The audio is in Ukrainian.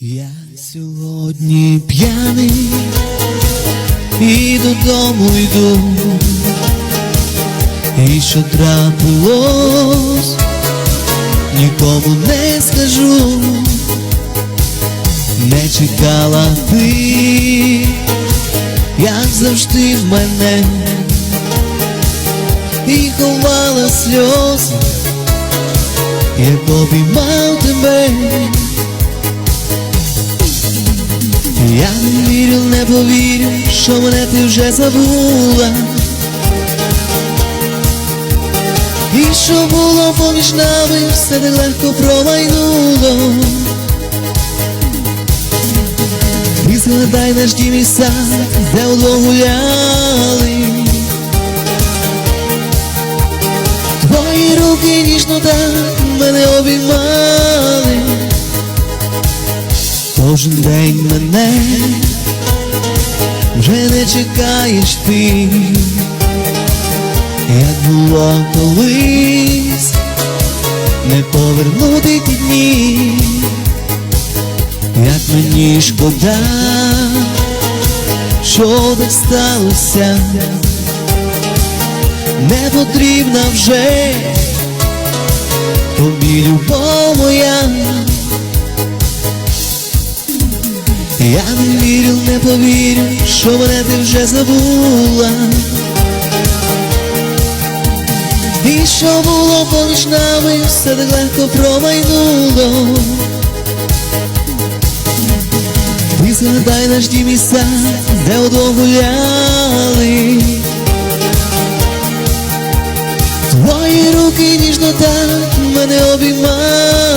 Я сьогодні п'яний і додому йду, і що трапилось, нікому не скажу, не чекала ти, як завжди в мене, і ховала сльози, як обіймав тебе. Я не вірю, не повірю, що мене ти вже забула. І що було поміж нами, все так легко промайнуло. І згадай наш дім і сад, де гуляли. Твої руки ніжно так мене обіймали. Кожен день мене. Вже не чекаєш ти, як було колись, не повернути ті дні, як мені шкода, що так сталося, не потрібна вже тобі любов моя. Я не вірю, не повірю, що мене ти вже забула. І що було поміж нами, все так легко промайнуло. Ти згадай наш дім і сад, де удвох гуляли. Твої руки ніжно так мене обіймали.